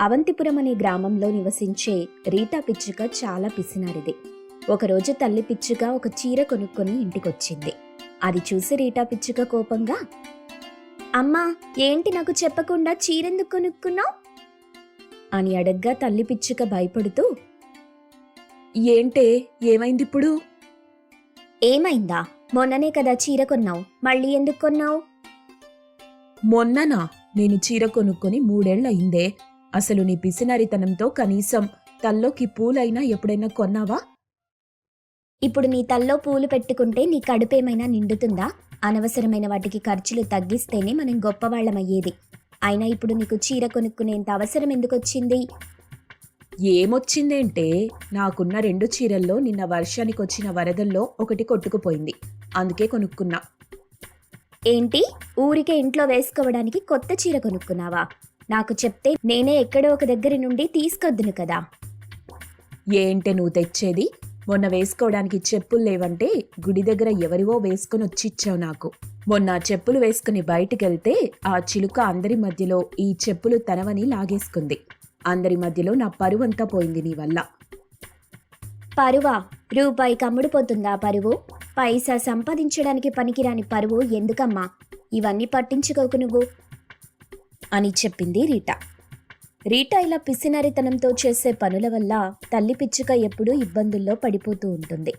అవంతిపురం అనే గ్రామంలో నివసించే రీటా పిచ్చుక చాలా పిసినారిది. ఒకరోజు తల్లి పిచ్చుక ఒక చీర కొనుక్కొని ఇంటికొచ్చింది. అది చూసి రీటా పిచ్చుక కోపంగా అమ్మా ఏంటి నాకు చెప్పకుండా చీరెందుకు కొనుక్కున్నావు? అని అడగ్గా తల్లి పిచ్చుక భయపడుతూ ఏంటే ఏమైంది ఇప్పుడు? ఏమైందా? మొన్ననే కదా చీర కొన్నావు. మళ్ళీ ఎందుకు కొన్నావు? మొన్ననా? నేను చీర కొనుక్కొని మూడేళ్ళయిందే. అసలు నీ పిసినరితనంతో కనీసం తల్లోకి పూలైనా ఎప్పుడైనా కొన్నావా? ఇప్పుడు నీ తల్లో పూలు పెట్టుకుంటే నీ కడుపేమైనా నిండుతుందా? అనవసరమైన వాటికి ఖర్చులు తగ్గిస్తేనే మనం గొప్పవాళ్ళమయ్యేది. అయినా ఇప్పుడు నీకు చీర కొనుక్కునేంత అవసరం ఎందుకు వచ్చింది ఏమొచ్చిందేంటే నాకున్న రెండు చీరల్లో నిన్న వర్షానికి వచ్చిన వరదల్లో ఒకటి కొట్టుకుపోయింది. అందుకే కొనుక్కున్నా. ఏంటి? ఊరికే ఇంట్లో వేసుకోవడానికి కొత్త చీర కొనుక్కున్నావా? నాకు చెప్తే నేనే ఎక్కడో ఒక దగ్గర నుండి తీసుకొద్దును కదా. ఏంటే నువ్వు తెచ్చేది? మొన్న వేసుకోవడానికి చెప్పులు లేవంటే గుడి దగ్గర ఎవరివో వేసుకొని వచ్చిచ్చావు నాకు. మొన్న చెప్పులు వేసుకుని బయటికెళ్తే ఆ చిలుక అందరి మధ్యలో ఈ చెప్పులు తనవని లాగేసుకుంది. అందరి మధ్యలో నా పరువంతా పోయింది నీ వల్ల. పరువా? రూపాయి కమ్ముడుపోతుందా పరువు? పైసా సంపాదించడానికి పనికిరాని పరువు ఎందుకమ్మా? ఇవన్నీ పట్టించుకోకు నువ్వు. అని చెప్పింది రీటా. రీటా ఇలా పిసినరితనంతో చేసే పనుల వల్ల తల్లి పిచ్చుక ఎప్పుడూ ఇబ్బందుల్లో పడిపోతూ ఉంటుంది.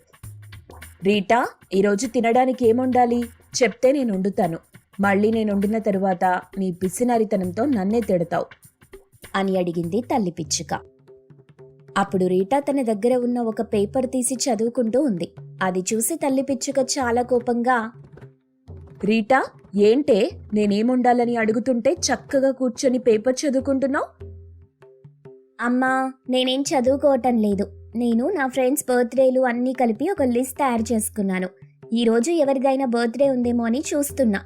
రీటా ఈరోజు తినడానికి ఏముండాలి? చెప్తే నేను వండుతాను. మళ్ళీ నేను వండిన తరువాత నీ పిసినరితనంతో నన్నే తిడతావు అని అడిగింది తల్లి పిచ్చుక. అప్పుడు రీటా తన దగ్గర ఉన్న ఒక పేపర్ తీసి చదువుకుంటూ ఉంది. అది చూసి తల్లి పిచ్చుక చాలా కోపంగా రీటా ఏంటే నేనేముండాలని అడుగుతుంటే చక్కగా కూర్చొని పేపర్ చదువుకుంటున్నావు? అమ్మా నేనేం చదువుకోవటం లేదు. నేను నా ఫ్రెండ్స్ బర్త్డేలు అన్నీ కలిపి ఒక లిస్ట్ తయారు చేసుకున్నాను. ఈ రోజు ఎవరిదైనా బర్త్డే ఉందేమో అని చూస్తున్నా.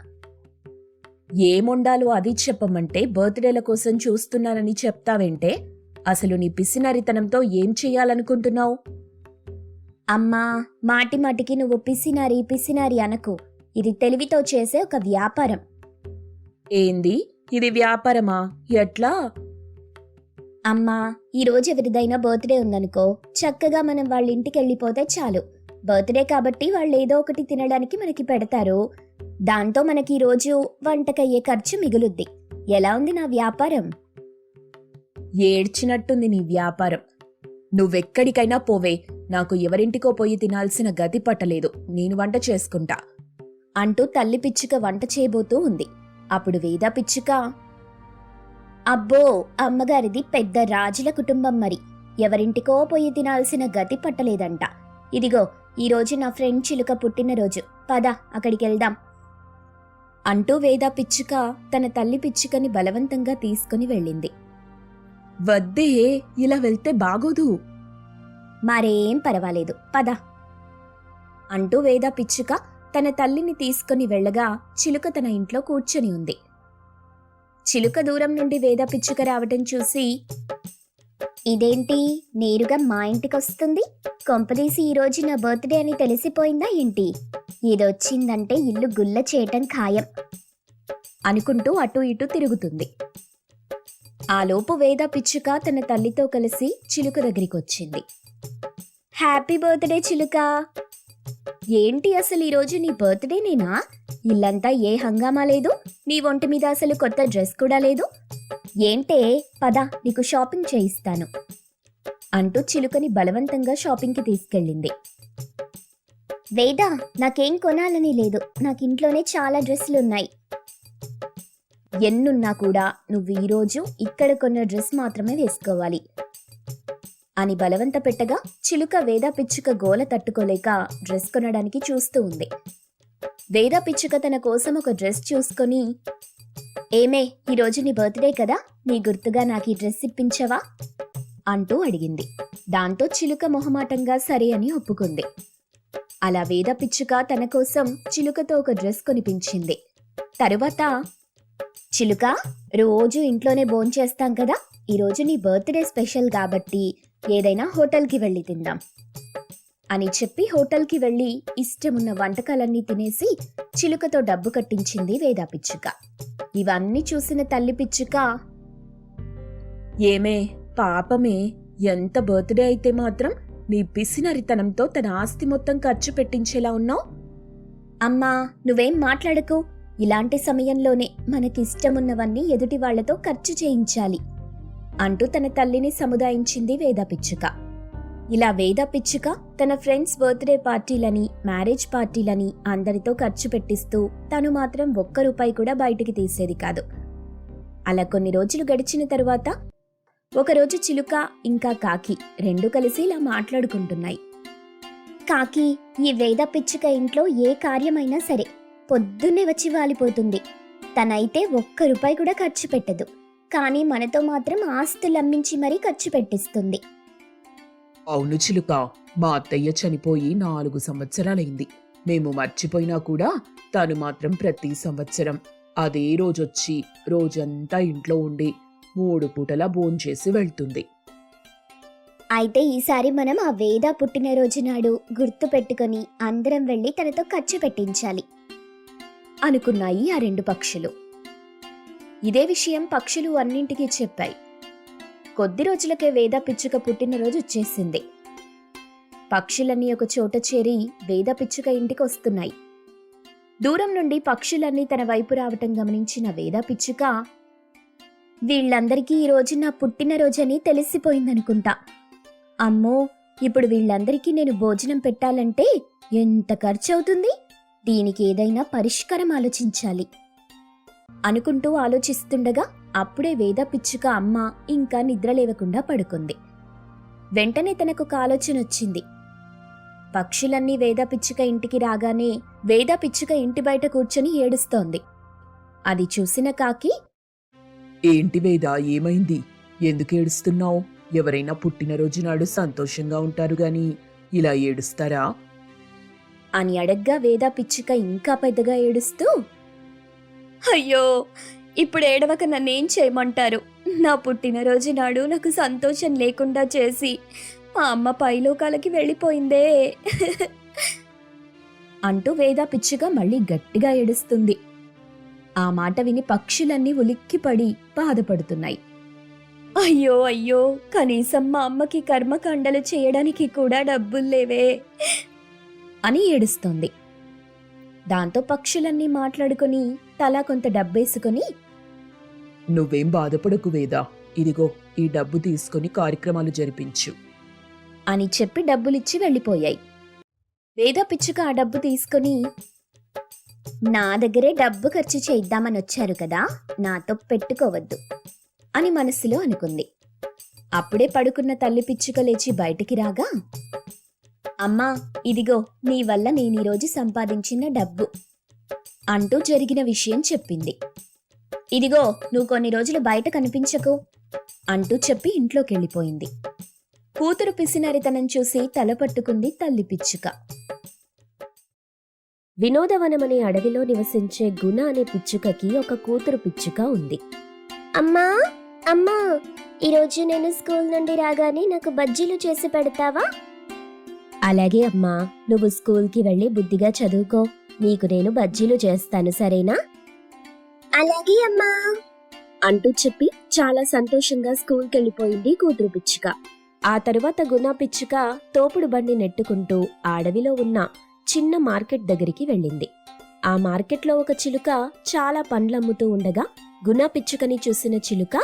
ఏముండాలో అది చెప్పమంటే బర్త్డేల కోసం చూస్తున్నానని చెప్తావేంటే? అసలు నీ పిసినరితనంతో ఏం చెయ్యాలనుకుంటున్నావు అమ్మా మాటి మాటికి నువ్వు పిసినారి పిసినారి అనకు. ఇది తెలివితో చేసే ఒక వ్యాపారం. ఏంది? ఇది వ్యాపారమా? ఎట్లా? అమ్మా ఈ రోజు ఎవరిదైనా బర్త్డే ఉందనుకో చక్కగా మనం వాళ్ళ ఇంటికి వెళ్ళిపోతే చాలు. బర్త్డే కాబట్టి వాళ్ళు ఏదో ఒకటి తినడానికి మనకి పెడతారు. దాంతో మనకి ఈ రోజు వంటకయ్యే ఖర్చు మిగులుద్ది. ఎలా ఉంది నా వ్యాపారం? ఏడ్చినట్టుంది నీ వ్యాపారం. నువ్వెక్కడికైనా పోవే. నాకు ఎవరింటికో పోయి తినాల్సిన గతి పట్టలేదు. నేను వంట చేసుకుంటా. అంటూ తల్లి పిచ్చుక వంట చేయబోతూ ఉంది. అప్పుడు వేద పిచ్చుక అబ్బో అమ్మగారిది పెద్ద రాజుల కుటుంబం మరి. ఎవరింటికో పోయి తినాల్సిన గతి పట్టలేదంట. ఇదిగో ఈరోజు నా ఫ్రెండ్ చిలుక పుట్టినరోజు. పద అక్కడికి వెళ్దాం అంటూ వేద పిచ్చుక తన తల్లి పిచ్చుకని బలవంతంగా తీసుకుని వెళ్ళింది. వద్దే ఇలా వెళ్తే బాగోదు. మరేం పర్వాలేదు పద. అంటూ వేద పిచ్చుక తన తల్లిని తీసుకుని వెళ్ళగా చిలుక తన ఇంట్లో కూర్చొని ఉంది. చిలుక దూరం నుండి వేద పిచ్చుక రావటం చూసి ఇదేంటి? నేరుగా మా ఇంటికొస్తుంది? కొంపదీసి ఈరోజు నా బర్త్డే అని తెలిసిపోయిందా ఏంటి? ఇదొచ్చిందంటే ఇల్లు గుల్ల చేయటం ఖాయం అనుకుంటూ అటు ఇటు తిరుగుతుంది. ఆలోపు వేద పిచ్చుక తన తల్లితో కలిసి చిలుక దగ్గరికి వచ్చింది హ్యాపీ బర్త్డే చిలుక! ఏంటి అసలు ఈరోజు నీ బర్త్డే నేనా? ఇల్లంతా ఏ హంగామా లేదు? నీ ఒంటి మీద అసలు కొత్త డ్రెస్ కూడా లేదు? ఏంటే? పద నీకు షాపింగ్ చేయిస్తాను. అంటూ చిలుకని బలవంతంగా షాపింగ్కి తీసుకెళ్ళింది. వేదా నాకేం కొనాలని లేదు. నాకు ఇంట్లోనే చాలా డ్రెస్సులు ఉన్నాయి ఎన్నున్నా కూడా నువ్వు ఈరోజు ఇక్కడ కొన్న డ్రెస్ మాత్రమే వేసుకోవాలి. అని బలవంత పెట్టగా చిలుక వేద పిచ్చుక గోల తట్టుకోలేక డ్రెస్ కొనడానికి చూస్తూ ఉంది. వేద పిచ్చుక తన కోసం ఒక డ్రెస్ చూసుకొని ఏమే ఈరోజు నీ బర్త్డే కదా నీ గుర్తుగా నాకు ఈ డ్రెస్ ఇప్పించవా? అంటూ అడిగింది. దాంతో చిలుక మొహమాటంగా సరే అని ఒప్పుకుంది. అలా వేద పిచ్చుక తన కోసం చిలుకతో ఒక డ్రెస్ కొనిపించింది. తరువాత చిలుక రోజు ఇంట్లోనే భోంచేస్తాం కదా ఈరోజు నీ బర్త్డే స్పెషల్ కాబట్టి ఏదైనా హోటల్కి వెళ్ళి తిందాం. అని చెప్పి హోటల్కి వెళ్ళి ఇష్టమున్న వంటకాలన్నీ తినేసి చిలుకతో డబ్బు కట్టించింది వేదా పిచ్చుక. ఇవన్నీ చూసిన తల్లి పిచ్చుక ఏమే పాపమే ఎంత బర్త్డే అయితే మాత్రం నీ పిసినరితనంతో తన ఆస్తి మొత్తం ఖర్చు పెట్టించేలా ఉన్నావు? అమ్మా నువ్వేం మాట్లాడకు. ఇలాంటి సమయంలోనే మనకిష్టమున్నవన్నీ ఎదుటి వాళ్ళతో ఖర్చు చేయించాలి. అంటూ తన తల్లిని సముదాయించింది వేద పిచ్చుక. ఇలా వేద పిచ్చుక తన ఫ్రెండ్స్ బర్త్డే పార్టీలని మ్యారేజ్ పార్టీలని అందరితో ఖర్చు పెట్టిస్తూ తను మాత్రం ఒక్క రూపాయి కూడా బయటికి తీసేది కాదు. అలా కొన్ని రోజులు గడిచిన తరువాత ఒకరోజు చిలుక ఇంకా కాకి రెండు కలిసి ఇలా మాట్లాడుకుంటున్నాయి. కాకి ఈ వేద పిచ్చుక ఇంట్లో ఏ కార్యమైనా సరే పొద్దున్నే వచ్చి వాలిపోతుంది. తనైతే ఒక్క రూపాయి కూడా ఖర్చు పెట్టదు. కానీ మనతో మాత్రం ఆస్తులమ్మించి మరీ ఖర్చు పెట్టిస్తుంది. అవును చిలుక మా అత్తయ్య చనిపోయి నాలుగు సంవత్సరాలైంది. మేము మర్చిపోయినా కూడా తాను మాత్రం ప్రతి సంవత్సరం అదే రోజొచ్చి రోజంతా ఇంట్లో ఉండి మూడు పూటలా భోంచేసి వెళ్తుంది. అయితే ఈసారి మనం ఆ వేద పుట్టినరోజు నాడు గుర్తు పెట్టుకొని అందరం వెళ్ళి తనతో ఖర్చు పెట్టించాలి. అనుకున్నాయి ఆ రెండు పక్షులు. ఇదే విషయం పక్షులు అన్నింటికీ చెప్పాయి. కొద్ది రోజులకే వేద పిచ్చుక పుట్టినరోజు వచ్చేసింది. పక్షులన్నీ ఒక చోట చేరి వేద పిచ్చుక ఇంటికి వస్తున్నాయి దూరం నుండి పక్షులన్నీ తన వైపు రావటం గమనించిన వేద పిచ్చుక వీళ్ళందరికీ ఈరోజు రోజు నా పుట్టినరోజని తెలిసిపోయిందనుకుంటా. అమ్మో ఇప్పుడు వీళ్ళందరికీ నేను భోజనం పెట్టాలంటే ఎంత ఖర్చు అవుతుంది దీనికి ఏదైనా పరిష్కారం ఆలోచించాలి. అనుకుంటూ ఆలోచిస్తుండగా అప్పుడే వేద పిచ్చుక అమ్మ ఇంకా నిద్రలేవకుండా పడుకుంది. వెంటనే తనకు ఆలోచన వచ్చింది పక్షులన్నీ వేద పిచ్చుక ఇంటికి రాగానే వేద పిచ్చుక ఇంటి బయట కూర్చొని ఏడుస్తోంది. అది చూసిన కాకి ఏంటి వేద ఏమైంది? ఎందుకు ఏడుస్తున్నావు? ఎవరైనా పుట్టినరోజు నాడు సంతోషంగా ఉంటారు గాని ఇలా ఏడుస్తారా? అని అడగ్గా వేద పిచ్చుక ఇంకా పెద్దగా ఏడుస్తూ అయ్యో ఇప్పుడు ఏడవక నన్నేం చేయమంటారు? నా పుట్టినరోజు నాడు నాకు సంతోషం లేకుండా చేసి మా అమ్మ పైలోకాలకి వెళ్ళిపోయిందే. అంటూ వేద పిచ్చుగా మళ్ళీ గట్టిగా ఏడుస్తుంది. ఆ మాట విని పక్షులన్నీ ఉలిక్కిపడి బాధపడుతున్నాయి. అయ్యో అయ్యో కనీసం మా అమ్మకి కర్మకాండలు చేయడానికి కూడా డబ్బులు లేవే అని ఏడుస్తోంది. దాంతో పక్షులన్నీ మాట్లాడుకొని తలా కొంత డబ్బేసుకొని నువ్వేం బాధపడకు వేద. ఇదిగో ఈ డబ్బు తీసుకొని కార్యక్రమాలు జరిపించు. అని చెప్పి డబ్బులిచ్చి వెళ్ళిపోయాయి. వేద పిచ్చుక ఆ డబ్బు తీసుకొని నా దగ్గరే డబ్బు ఖర్చు చేద్దామని వచ్చారు కదా నాతో పెట్టుకోవద్దు అని మనసులో అనుకుంది. అప్పుడే పడుకున్న తల్లి పిచ్చుక లేచి బయటికి రాగా అమ్మా ఇదిగో నీ వల్ల నేను ఈరోజు సంపాదించిన డబ్బు అంటూ జరిగిన విషయం చెప్పింది. ఇదిగో నువ్వు కొన్ని రోజులు బయట కనిపించకు అంటూ చెప్పి ఇంట్లోకి వెళ్ళిపోయింది కూతురు పిసినరితనం చూసి తల పట్టుకుంది తల్లి పిచ్చుక. వినోదవనమనే అడవిలో నివసించే గుణ అనే పిచ్చుకకి ఒక కూతురు పిచ్చుక ఉంది. అమ్మా అమ్మా ఈరోజు నేను స్కూల్ నుండి రాగానే నాకు బజ్జీలు చేసి పెడతావా? అలాగే అమ్మా నువ్వు స్కూల్కి వెళ్ళి బుద్ధిగా చదువుకో. నీకు నేను బజ్జీలు చేస్తాను సరేనా? అలాగే అమ్మా. అంటూ చెప్పి చాలా సంతోషంగా స్కూల్కి వెళ్ళిపోయింది కూతురు పిచ్చుక. ఆ తరువాత గుణ పిచ్చుక తోపుడు బండి నెట్టుకుంటూ అడవిలో ఉన్న చిన్న మార్కెట్ దగ్గరికి వెళ్ళింది. ఆ మార్కెట్లో ఒక చిలుక చాలా పండ్లమ్ముతూ ఉండగా గుణ పిచ్చుకని చూసిన చిలుక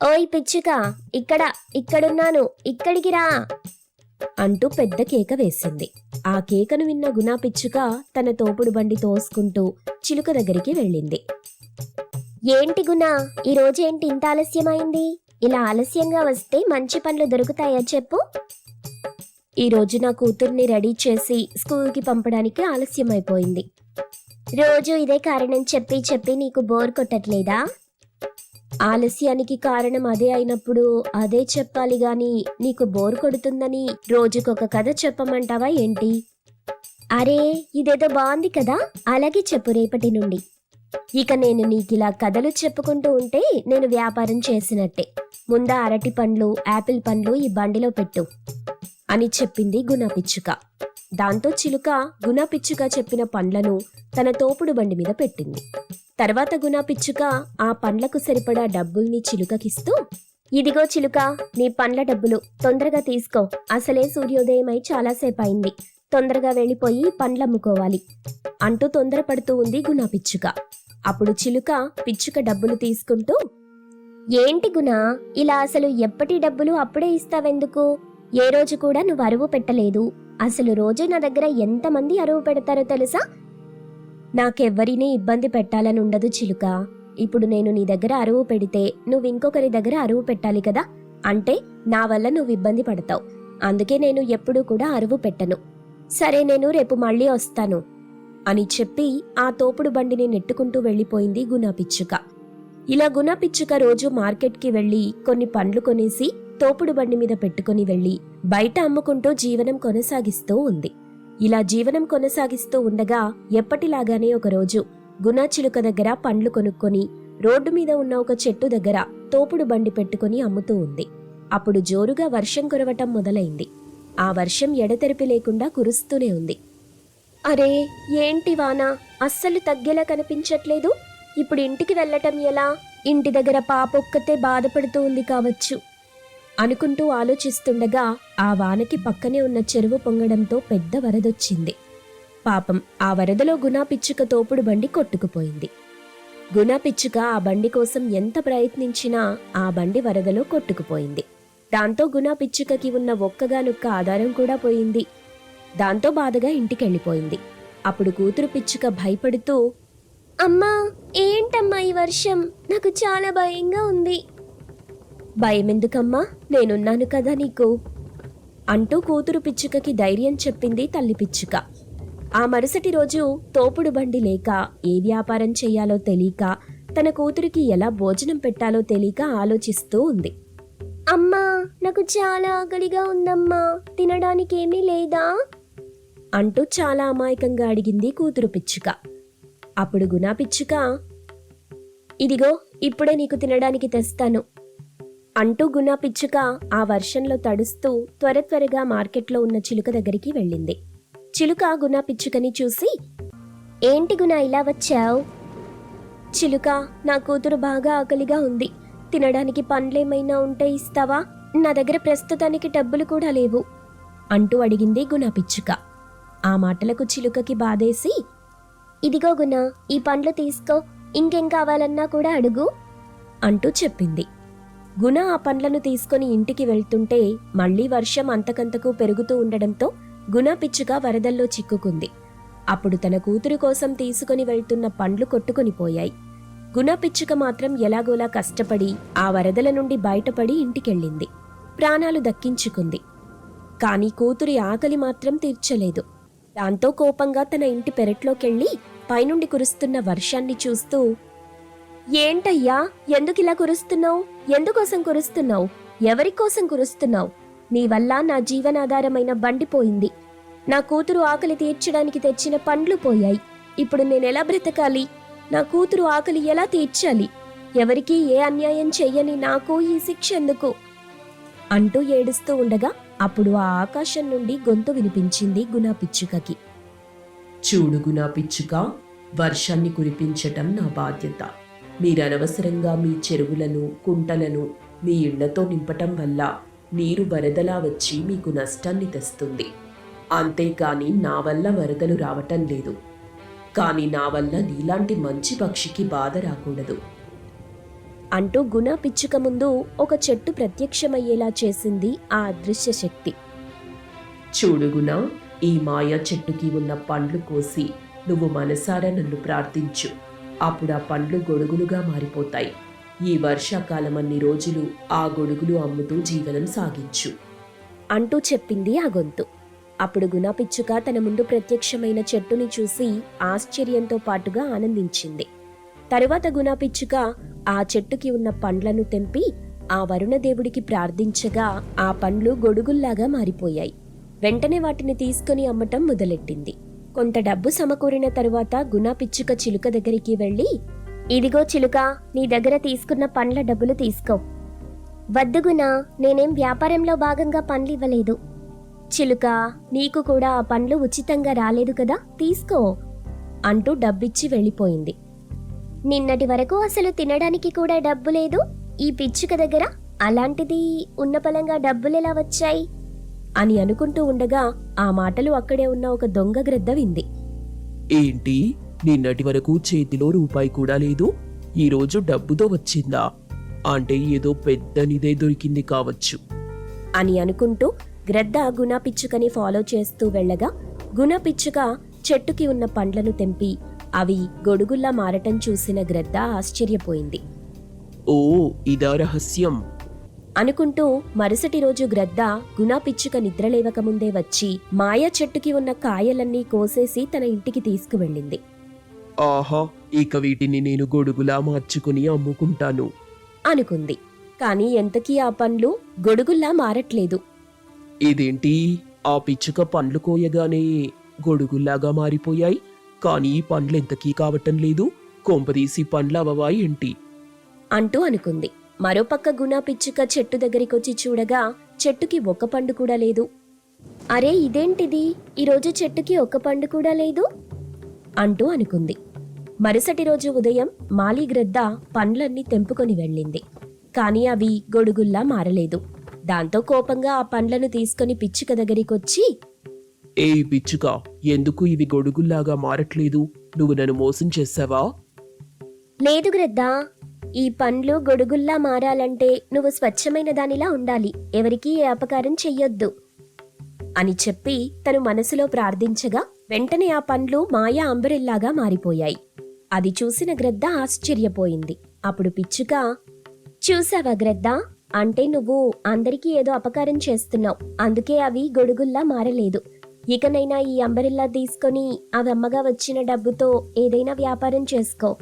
ఓయ్ పిచ్చుక ఇక్కడ ఇక్కడున్నాను ఇక్కడికి రా. అంటూ పెద్ద కేక వేసింది. ఆ కేకను విన్న గుణ పిచ్చుక తన తోపుడు బండి తోసుకుంటూ చిలుక దగ్గరికి వెళ్ళింది. ఏంటి గుణ ఈ రోజు ఏంటి ఇంత ఆలస్యమైంది? ఇలా ఆలస్యంగా వస్తే మంచి పనులు దొరుకుతాయా చెప్పు? ఈ రోజు నా కూతుర్ని రెడీ చేసి స్కూల్కి పంపడానికి ఆలస్యం అయిపోయింది రోజు ఇదే కారణం చెప్పి చెప్పి నీకు బోర్ కొట్టట్లేదా? ఆలస్యానికి కారణం అదే అయినప్పుడు అదే చెప్పాలి గాని నీకు బోర్ కొడుతుందని రోజుకొక కథ చెప్పమంటావా ఏంటి? అరే ఇదేదో బాగుంది కదా. అలాగే చెప్పు రేపటి నుండి. ఇక నేను నీకిలా కథలు చెప్పుకుంటూ ఉంటే నేను వ్యాపారం చేసినట్టే. ముందా అరటి పండ్లు యాపిల్ పండ్లు ఈ బండిలో పెట్టు అని చెప్పింది గుణపిచ్చుక దాంతో చిలుక గుణపిచ్చుక చెప్పిన పండ్లను తన తోపుడు బండి మీద పెట్టింది. తర్వాత గుణాపిచ్చుక ఆ పండ్లకు సరిపడా డబ్బుల్ని చిలుకకిస్తూ ఇదిగో చిలుక నీ పండ్ల డబ్బులు తొందరగా తీసుకో. అసలే సూర్యోదయమై చాలాసేపు అయింది తొందరగా వెళ్ళిపోయి పండ్లమ్ముకోవాలి అంటూ తొందరపడుతూ ఉంది గుణ పిచ్చుక అప్పుడు చిలుక పిచ్చుక డబ్బులు తీసుకుంటూ ఏంటి గుణ ఇలా అసలు ఎప్పటి డబ్బులు అప్పుడే ఇస్తావెందుకు? ఏ రోజు కూడా నువ్వు అరువు పెట్టలేదు. అసలు రోజు నా దగ్గర ఎంతమంది అరువు పెడతారో తెలుసా? నాకెవ్వరినీ ఇబ్బంది పెట్టాలని ఉండదు చిలుక. ఇప్పుడు నేను నీ దగ్గర అరువు పెడితే నువ్వు ఇంకొకరి దగ్గర అరువు పెట్టాలి కదా? అంటే నా వల్ల నువ్వు ఇబ్బంది పడతావు. అందుకే నేను ఎప్పుడూ కూడా అరువు పెట్టను. సరే నేను రేపు మళ్ళీ వస్తాను. అని చెప్పి ఆ తోపుడు బండిని నెట్టుకుంటూ వెళ్ళిపోయింది గుణపిచ్చుక ఇలా గుణపిచ్చుక రోజు మార్కెట్కి వెళ్ళి కొన్ని పండ్లు కొనేసి తోపుడు బండి మీద పెట్టుకుని వెళ్ళి బయట అమ్ముకుంటూ జీవనం కొనసాగిస్తూ ఉంది. ఇలా జీవనం కొనసాగిస్తూ ఉండగా ఎప్పటిలాగానే ఒకరోజు గుణచిలుక చిలుక దగ్గర పండ్లు కొనుక్కొని రోడ్డు మీద ఉన్న ఒక చెట్టు దగ్గర తోపుడు బండి పెట్టుకుని అమ్ముతూ ఉంది. అప్పుడు జోరుగా వర్షం కురవటం మొదలైంది. ఆ వర్షం ఎడతెరిపి లేకుండా కురుస్తూనే ఉంది. అరే ఏంటి వాన? అస్సలు తగ్గేలా కనిపించట్లేదు? ఇప్పుడు ఇంటికి వెళ్ళటం ఎలా? ఇంటి దగ్గర పాపొక్కతే బాధపడుతూ ఉంది కావచ్చు. అనుకుంటూ ఆలోచిస్తుండగా ఆ వానకి పక్కనే ఉన్న చెరువు పొంగడంతో పెద్ద వరదొచ్చింది. పాపం ఆ వరదలో గుణాపిచ్చుక తోపుడు బండి కొట్టుకుపోయింది. గుణాపిచ్చుక ఆ బండి కోసం ఎంత ప్రయత్నించినా ఆ బండి వరదలో కొట్టుకుపోయింది. దాంతో గుణాపిచ్చుకకి ఉన్న ఒక్కగానొక్క ఆధారం కూడా పోయింది. దాంతో బాధగా ఇంటికెళ్ళిపోయింది. అప్పుడు కూతురు పిచ్చుక భయపడుతూ అమ్మా ఏంటమ్మా ఈ వర్షం? నాకు చాలా భయంగా ఉంది. భయమెందుకమ్మా? నేనున్నాను కదా నీకు? అంటూ కూతురు పిచ్చుకకి ధైర్యం చెప్పింది తల్లి పిచ్చుక. ఆ మరుసటి రోజు తోపుడు బండి లేక ఏ వ్యాపారం చేయాలో తెలియక తన కూతురికి ఎలా భోజనం పెట్టాలో తెలియక ఆలోచిస్తూ ఉంది. అమ్మా నాకు చాలా ఆకలిగా ఉందమ్మా. తినడానికి ఏమీ లేదా? అంటూ చాలా అమాయకంగా అడిగింది కూతురు పిచ్చుక. అప్పుడు గుణా పిచ్చుక ఇదిగో ఇప్పుడే నీకు తినడానికి తెస్తాను. అంటూ గునా పిచ్చుక ఆ వర్షంలో తడుస్తూ త్వర త్వరగా మార్కెట్లో ఉన్న చిలుక దగ్గరికి వెళ్ళింది. చిలుక గునా పిచ్చుకని చూసి ఏంటి గునా ఇలా వచ్చావు? చిలుక నా కూతురు బాగా ఆకలిగా ఉంది. తినడానికి పండ్లేమైనా ఉంటే ఇస్తావా? నా దగ్గర ప్రస్తుతానికి డబ్బులు కూడా లేవు. అంటూ అడిగింది గునా పిచ్చుక. ఆ మాటలకు చిలుకకి బాధేసి ఇదిగో గుణ ఈ పండ్లు తీసుకో. ఇంకేం కావాలన్నా కూడా అడుగు. అంటూ చెప్పింది. గుణ ఆ పండ్లను తీసుకొని ఇంటికి వెళ్తుంటే మళ్ళీ వర్షం అంతకంతకు పెరుగుతూ ఉండడంతో గుణ పిచ్చుక వరదల్లో చిక్కుకుంది. అప్పుడు తన కూతురు కోసం తీసుకుని వెళ్తున్న పండ్లు కొట్టుకొని పోయాయి. గుణ పిచ్చుక మాత్రం ఎలాగోలా కష్టపడి ఆ వరదల నుండి బయటపడి ఇంటికెళ్ళింది. ప్రాణాలు దక్కించుకుంది. కాని కూతురి ఆకలి మాత్రం తీర్చలేదు. దాంతో కోపంగా తన ఇంటి పెరట్లోకెళ్ళి పైనుండి కురుస్తున్న వర్షాన్ని చూస్తూ ఏంటయ్యా? ఎందుకిలా కురుస్తున్నావు? ఎందుకోసం కురుస్తున్నావు? ఎవరి కోసం కురుస్తున్నావు? నీ వల్ల నా జీవనాధారమైన బండి పోయింది. నా కూతురు ఆకలి తీర్చడానికి తెచ్చిన పండ్లు పోయాయి. ఇప్పుడు నేనెలా బ్రతకాలి? నా కూతురు ఆకలి ఎలా తీర్చాలి? ఎవరికీ ఏ అన్యాయం చెయ్యని నాకు ఈ శిక్ష ఎందుకు? అంటూ ఏడుస్తూ ఉండగా అప్పుడు ఆ ఆకాశం నుండి గొంతు వినిపించింది గునా పిచ్చుకకి. చూడు గునా పిచ్చుక వర్షాన్ని కురిపించటం నా బాధ్యత. మీరు అనవసరంగా మీ చెరువులను కుంటలను మీ ఇళ్ళతో నింపటం వల్ల నీరు వరదలా వచ్చి మీకు నష్టాన్ని తెస్తుంది. అంతేకాని నా వల్ల వరదలు రావటం లేదు. కానీ నా వల్ల నీలాంటి మంచి పక్షికి బాధ రాకూడదు. అంటూ గుణ పిచ్చుక ముందు ఒక చెట్టు ప్రత్యక్షమయ్యేలా చేసింది ఆ అదృశ్య శక్తి. చూడుగునా ఈ మాయా చెట్టుకి ఉన్న పండ్లు కోసి నువ్వు మనసారా నన్ను ప్రార్థించు. అప్పుడు ఆ పండ్లు గొడుగులుగా మారిపోతాయి. ఈ వర్షాకాలం అన్ని రోజులు ఆ గొడుగులు అమ్ముతూ జీవనం సాగించు. అంటూ చెప్పింది ఆ గొంతు. అప్పుడు గుణ పిచ్చుక తన ముందు ప్రత్యక్షమైన చెట్టుని చూసి ఆశ్చర్యంతో పాటుగా ఆనందించింది. తరువాత గుణ పిచ్చుక ఆ చెట్టుకి ఉన్న పండ్లను తెంపి ఆ వరుణదేవుడికి ప్రార్థించగా ఆ పండ్లు గొడుగుల్లాగా మారిపోయాయి. వెంటనే వాటిని తీసుకుని అమ్మటం మొదలెట్టింది. కొంత డబ్బు సమకూరిన తరువాత గుణ పిచ్చుక చిలుక దగ్గరికి వెళ్ళి ఇదిగో చిలుక నీ దగ్గర తీసుకున్న పండ్ల డబ్బులు తీసుకో. వద్దు గుణ నేనేం వ్యాపారంలో భాగంగా పండ్లు ఇవ్వలేదు. చిలుక నీకు కూడా ఆ పండ్లు ఉచితంగా రాలేదు కదా తీసుకో అంటూ డబ్బిచ్చి వెళ్ళిపోయింది. నిన్నటి వరకు అసలు తినడానికి కూడా డబ్బు లేదు. ఈ పిచ్చుక దగ్గర అలాంటిది ఉన్న పలంగా డబ్బులెలా వచ్చాయి? అని అనుకుంటూ ఉండగా ఆ మాటలు అక్కడే ఉన్న ఒక దొంగ గ్రద్ద వింది. ఏంటి? నిన్నటి వరకు చేతిలో రూపాయి కూడా లేదు. ఈరోజు డబ్బుతో వచ్చిందా? అంటే ఏదో పెద్దనిదే దొరికింది కావచ్చు. అని అనుకుంటూ గ్రద్ద గుణ పిచ్చుకని ఫాలో చేస్తూ వెళ్ళగా గుణ పిచ్చుక చెట్టుకి ఉన్న పండ్లను తెంపి అవి గొడుగుల్లా మారటం చూసిన గ్రద్ద ఆశ్చర్యపోయింది. ఓ ఇదా రహస్యం. అనుకుంటూ మరుసటి రోజు గ్రద్ద గుణ పిచ్చుక నిద్రలేవకముందే వచ్చి మాయా చెట్టుకి ఉన్న కాయలన్నీ కోసేసి తన ఇంటికి తీసుకువెళ్ళింది. ఆహా ఇక వీటిని నేను గొడుగులా మార్చుకుని అమ్ముకుంటాను. అనుకుంది. కాని ఎంతకీ ఆ పండ్లు గొడుగుల్లా మారట్లేదు. ఇదేంటి? ఆ పిచ్చుక పండ్లు కోయగానే గొడుగుల్లాగా మారిపోయాయి. కానీ ఈ పండ్లు ఎంతకీ కావటం లేదు. కొంపదీసి పండ్లు అవవా ఏంటి? అంటూ అనుకుంది. మరోపక్క గుణ పిచ్చుక చెట్టు దగ్గరికొచ్చి చూడగా చెట్టుకి ఒక్క పండు కూడా లేదు. అరే ఇదేంటిది? ఈరోజు చెట్టుకి ఒక్క పండు కూడా లేదు? అంటూ అనుకుంది. మరుసటి రోజు ఉదయం మాలిగ్రద్ద పండ్లన్నీ తెంపుకొని వెళ్ళింది. కాని అవి గొడుగుల్లా మారలేదు. దాంతో కోపంగా ఆ పండ్లను తీసుకొని పిచ్చుక దగ్గరికొచ్చి ఏ పిచ్చుక ఎందుకు ఇవి గొడుగుల్లాగా మారట్లేదు? నువ్వు నన్ను మోసం చేసావా లేదు గ్రద్దా ఈ పండ్లు గొడుగుల్లా మారాలంటే నువ్వు స్వచ్ఛమైన దానిలా ఉండాలి. ఎవరికీ ఏ అపకారం చెయ్యొద్దు. అని చెప్పి తను మనసులో ప్రార్థించగా వెంటనే ఆ పండ్లు మాయా అంబరిల్లాగా మారిపోయాయి. అది చూసిన గ్రద్ద ఆశ్చర్యపోయింది. అప్పుడు పిచ్చుక చూసావా గ్రద్ద? అంటే నువ్వు అందరికీ ఏదో అపకారం చేస్తున్నావు. అందుకే అవి గొడుగుల్లా మారలేదు. ఇకనైనా ఈ అంబరిల్లా తీసుకొని అవి అమ్మగా వచ్చిన డబ్బుతో ఏదైనా వ్యాపారం చేసుకో.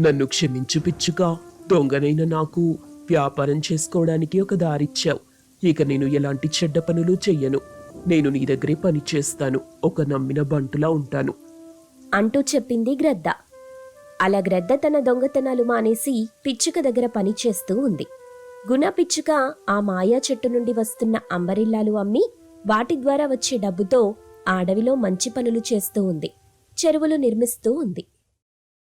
నన్ను క్షమించు పిచ్చుక. దొంగనైన నాకు వ్యాపారం చేసుకోవడానికి ఒక దారిచ్చావు. ఇక నేను ఎలాంటి చెడ్డ పనులు చెయ్యను. నేను నీ దగ్గరే పని చేస్తాను. ఒక నమ్మిన బంటులా ఉంటాను. అంటూ చెప్పింది గ్రద్ద. అలా గ్రద్ద తన దొంగతనాలు మానేసి పిచ్చుక దగ్గర పని చేస్తూ ఉంది. గుణ పిచ్చుక ఆ మాయా చెట్టు నుండి వస్తున్న అంబరిల్లాలు అమ్మి వాటి ద్వారా వచ్చే డబ్బుతో ఆ అడవిలో మంచి పనులు చేస్తూ ఉంది. చెరువులు నిర్మిస్తూ ఉంది.